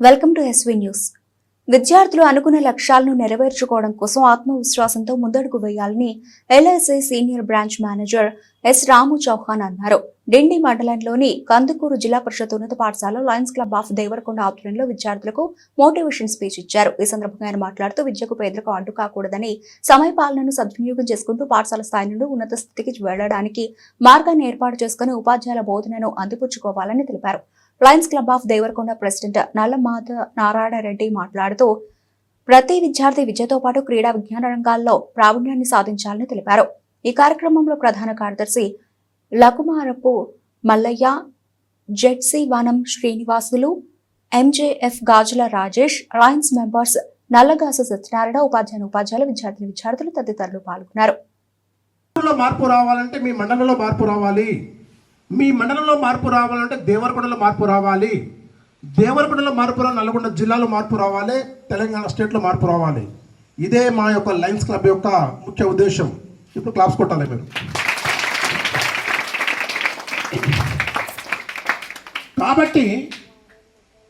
Welcome to SV news. విద్యార్థులు అనుకున్న లక్ష్యాలను నెరవేర్చుకోవడం కోసం ఆత్మవిశ్వాసంతో ముందడుగు వేయాలని LSI senior branch manager S Ramu Chauhan అన్నారు. డిండి మండలంలోని కందుకూరు జిల్లా పరిషత్ ఉన్నత పాఠశాల లయన్స్ క్లబ్ ఆఫ్ దేవరకొండ ఆధ్వర్యంలో విద్యార్థులకు మోటివేషన్ స్పీచ్ ఇచ్చారు. ఈ సందర్భంగా ఆయన మాట్లాడుతూ విద్యకు పేదలకు అడ్డు కాకూడదని సమయపాలనను సద్వినియోగం చేసుకుంటూ పాఠశాల స్థాయి నుండి ఉన్నత స్థితికి వెళ్ళడానికి మార్గాన్ని ఏర్పాటు చేసుకుని ఉపాధ్యాయుల బోధనను అందిపుచ్చుకోవాలని తెలిపారు. Lions club of Devarakonda president Nallamadha Narayana Reddy మాట్లాడుతూ ప్రతి విద్యార్థి విద్యతో పాటు క్రీడా విజ్ఞాన రంగాల్లో ప్రావీణ్యాన్ని సాధించాలని తెలిపారు. ఈ కార్యక్రమంలో ప్రధాన కార్యదర్శి Lakumarapu Mallaiah ZC Vanam Srinivasulu MJF Gajula Rajesh lions members Nallagasa Satyanarayana ఉపాధ్యాయులు ఉపాధ్యాయులు విద్యార్థిని విద్యార్థులు తదితరులు పాల్గొన్నారు. మార్పు రావాలంటే మీ మండలంలో మార్పు రావాలి. మీ మండలంలో మార్పు రావాలంటే దేవరకొండలో మార్పు రావాలి. దేవరకొండలో మార్పు రావాలి నల్గొండ జిల్లాలో మార్పు రావాలి తెలంగాణ స్టేట్లో మార్పు రావాలి. ఇదే మా యొక్క లయన్స్ క్లబ్ యొక్క ముఖ్య ఉద్దేశం. ఇప్పుడు క్లాప్స్ కొట్టాలి మీరు. కాబట్టి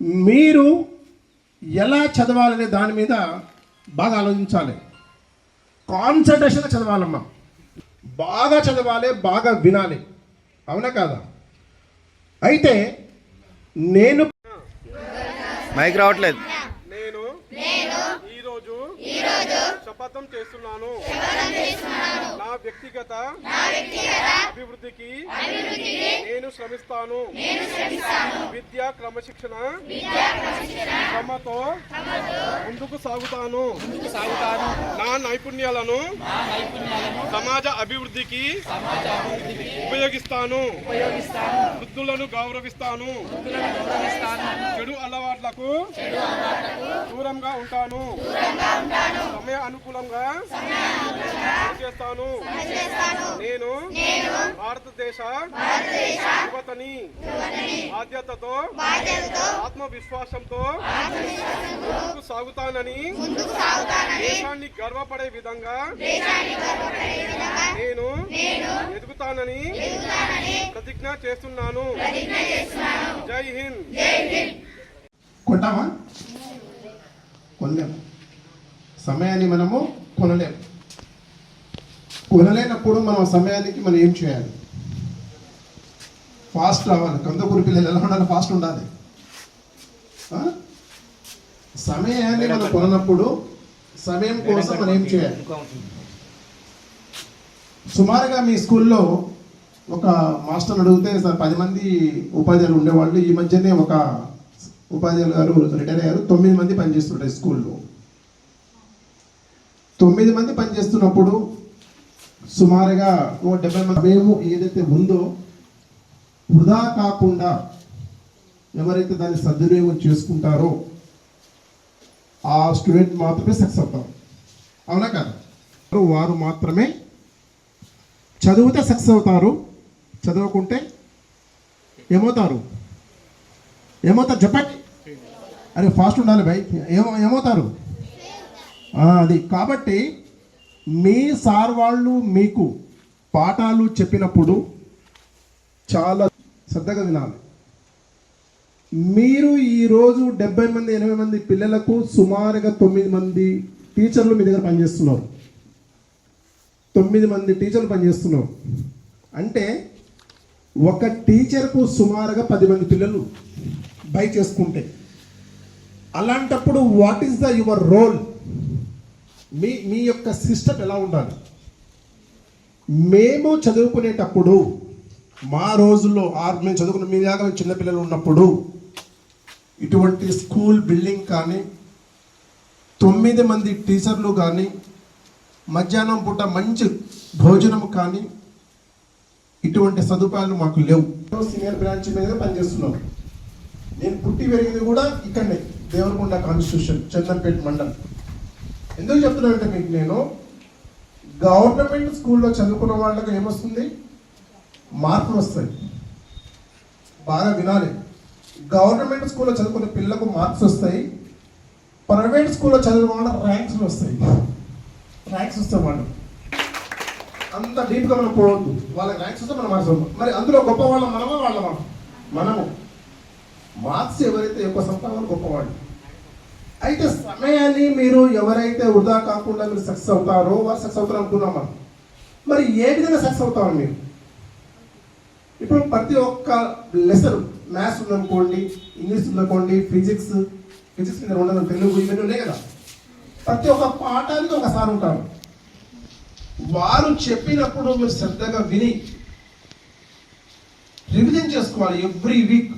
మీరు ఎలా చదవాలనే దాని మీద బాగా ఆలోచించాలి. కాన్సన్ట్రేషన్గా చదవాలమ్మా. బాగా చదవాలి బాగా వినాలి. అవునా కాదా? అయితే నేను మైక్ రావట్లేదు. నేను ఈరోజు శపథం చేస్తున్నాను. నా వ్యక్తిగత అభివృద్ధికి నేను శ్రమిస్తాను. విద్యా క్రమశిక్షణ శ్రమతో ముందుకు సాగుతాను. నా నైపుణ్యాలను సమాజ అభివృద్ధికి ఉపయోగిస్తాను. వృద్ధులను గౌరవిస్తాను. చెడు అలవాట్లకు దూరంగా ఉంటాను. అనుకూలంగా చేస్తాను నేను భారతదేశ యువతని బాధ్యతతో ఆత్మవిశ్వాసంతో ముందుకు సాగుతానని దేశాన్ని గర్వపడే విధంగా నేను ఎదుగుతానని ప్రతిజ్ఞ చేస్తున్నాను. జై హింద్. కొట్టామా కొనలేము సమయాన్ని మనము కొనలేము కొనలేనప్పుడు మనం సమయానికి మనం ఏం చేయాలి? ఫాస్ట్ రావాలి. కందకూరు పిల్లలు ఎలా ఉండాలి? ఫాస్ట్ ఉండాలి. సమయాన్ని మనం కొననప్పుడు సమయం కోసం మనం ఏం చేయాలి? సుమారుగా మీ స్కూల్లో ఒక మాస్టర్ని అడిగితే సార్ పది మంది ఉపాధ్యాయులు ఉండేవాళ్ళు. ఈ మధ్యనే ఒక ఉపాధ్యాయులు గారు రిటైర్ అయ్యారు. తొమ్మిది మంది పనిచేస్తుంటారు స్కూల్లో. తొమ్మిది మంది పనిచేస్తున్నప్పుడు సుమారుగా ఓ డెబ్బై మంది మేము ఏదైతే ఉందో వృధా కాకుండా ఎవరైతే దాన్ని సద్వినియోగం చేసుకుంటారో ఆ స్టూడెంట్ మాత్రమే సక్సెస్ అవుతారు అవునా కదా? వారు మాత్రమే చదివితే సక్సెస్ అవుతారు చదవకుంటే ఏమవుతారు? ఏమవుతారు చెప్పండి. అరే ఫాస్ట్ ఉండాలి భయ్. ఏమో ఏమవుతారు? అది. కాబట్టి మీ సార్ వాళ్ళు మీకు పాఠాలు చెప్పినప్పుడు చాలా శ్రద్ధగా వినాలి. మీరు ఈరోజు డెబ్బై మంది ఎనభై మంది పిల్లలకు సుమారుగా తొమ్మిది మంది టీచర్లు మీ దగ్గర పనిచేస్తున్నారు. తొమ్మిది మంది టీచర్లు పనిచేస్తున్నారు. అంటే ఒక టీచర్కు సుమారుగా పది మంది పిల్లలు బై చేసుకుంటే. అలాంటప్పుడు what is the your role మీ మీ యొక్క సిస్టమ్ ఎలా ఉండాలి? మేము చదువుకునేటప్పుడు మా రోజుల్లో ఆరు మేము చదువుకున్న మీ దాకా మేము చిన్నపిల్లలు ఉన్నప్పుడు ఇటువంటి స్కూల్ బిల్డింగ్ కానీ తొమ్మిది మంది టీచర్లు కానీ మధ్యాహ్నం పూట మంచి భోజనం కానీ ఇటువంటి సదుపాయాలు మాకు లేవు. సీనియర్ బ్రాంచ్ మీద పనిచేస్తున్నాం. నేను పుట్టి పెరిగింది కూడా ఇక్కడనే దేవరకొండ కాన్స్టిట్యూషన్ చందన్పేట మండలం. ఎందుకు చెప్తున్నానంటే మీకు నేను గవర్నమెంట్ స్కూల్లో చదువుకున్న వాళ్ళకి ఏమొస్తుంది? మార్కులు వస్తాయి. బాగా వినాలి. గవర్నమెంట్ స్కూల్లో చదువుకునే పిల్లలకు మార్క్స్ వస్తాయి. ప్రైవేట్ స్కూల్లో చదువుకున్న వాళ్ళకి ర్యాంక్స్లు వస్తాయి. ర్యాంక్స్ వస్తాయి వాళ్ళు. అంత డీప్గా మనం పోవద్దు. వాళ్ళకి ర్యాంక్స్ వస్తే మనం మార్క్స్ మరి అందులో గొప్ప వాళ్ళం మనమా వాళ్ళమా? మనము. మార్క్స్ ఎవరైతే ఎక్కువ సంపాదన గొప్పవాళ్ళు. అయితే సమయాన్ని మీరు ఎవరైతే వృధా కాకుండా మీరు సక్సెస్ అవుతారో వారు సక్సెస్ అవుతారు అనుకున్నాం మనం. మరి ఏ విధంగా సక్సెస్ అవుతారు మీరు? ఇప్పుడు ప్రతి ఒక్క లెసన్ మ్యాథ్స్ ఉందనుకోండి ఇంగ్లీష్ ఉందనుకోండి ఫిజిక్స్ ఫిజిక్స్ మీద ఉండదు తెలుగు ఇవన్నీ ఉన్నాయి కదా. ప్రతి ఒక్క పాఠానికి ఒకసారి ఉంటారు. వారు చెప్పినప్పుడు మీరు శ్రద్ధగా విని రివిజన్ చేసుకోవాలి ఎవ్రీ వీక్